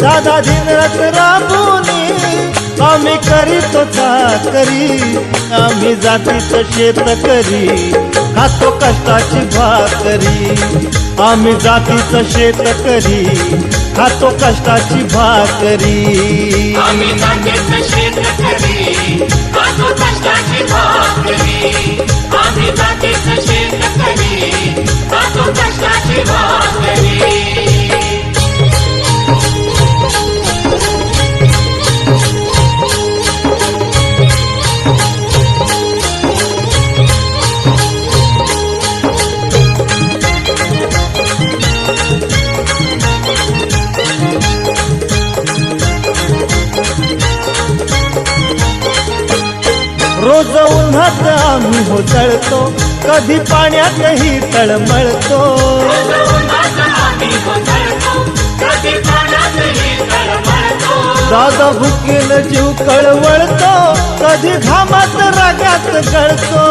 दादा दिनरात राबोनी आम्ही करीतो चाकरी. आम्ही जातीचं शेत करी खातो कष्टाची भाकरी. आम्ही जातीचं शेत करी खातो कष्टाची भाकरी. आम्ही जातीचं शेत करी रोज उन्हात आम्ही हो जळतो कधी पाण्यातही तळमळतो. दादा भुकेल जीव कळवळतो कधी घामात रागात गळतो.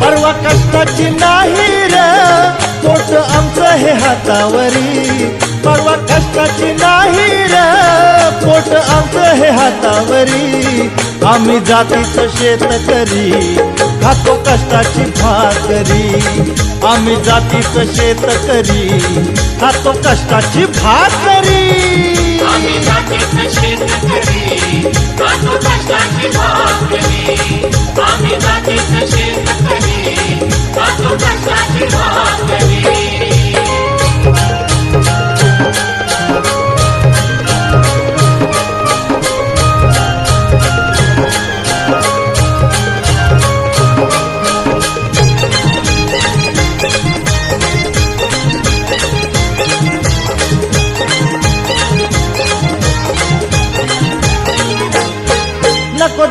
परवा कष्टाची नाही र पोट आमचं हे हातावरी. परवा कष्टाची नाही जात आमचं हे हातावरी. आम्ही जातीचं शेत करी खातो कष्टाची भाकरी. आम्ही जातीचं शेत करी खातो कष्टाची भाकरी. आम्ही जातीचं शेतकरी खातो कष्टाची भाकरी. आम्ही जातीचं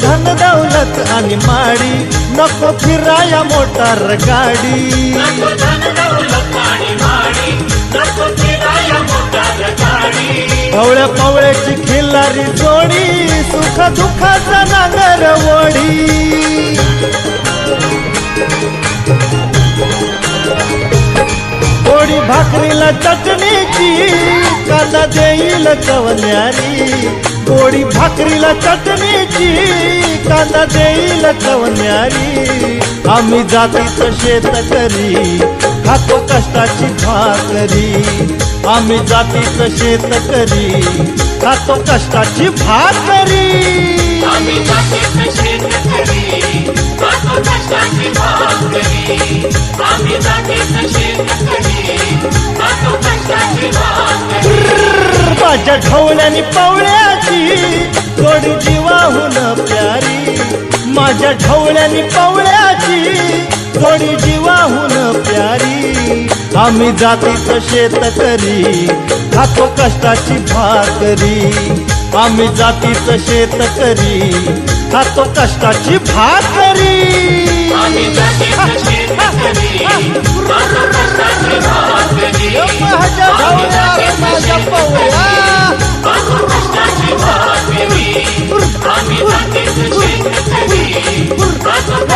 धन दौलत आणि माडी नको फिराया मोटार गाडी. पवळ्या पवळ्याची खिल्लारी जोडी सुख दुःखाचा नांगर वडी भाकरीला चटणीची कांदा देईल कवन्यारी गोडी भाकरीला चटणीची कांदा देईल कवन्यारी आम्ही जातीच शेत करी खातो कष्टाची भाकरी. आम्ही जातीच शेत करी खातो कष्टाची भाकरी. आम्ही जातीच शेत करी खातो कष्टाची माझ्या माझ्या ढवळ्यानी पवळ्याची जोडी जीवाहून प्यारी. माझ्या ढवळ्यानी पवळ्याची थोडी जीवाहून प्यारी. आम्ही जातीच शेतकरी खातो कष्टाची भाकरी. आम्ही जातीच शेतकरी खातो कष्टाची भाकरी. Bye.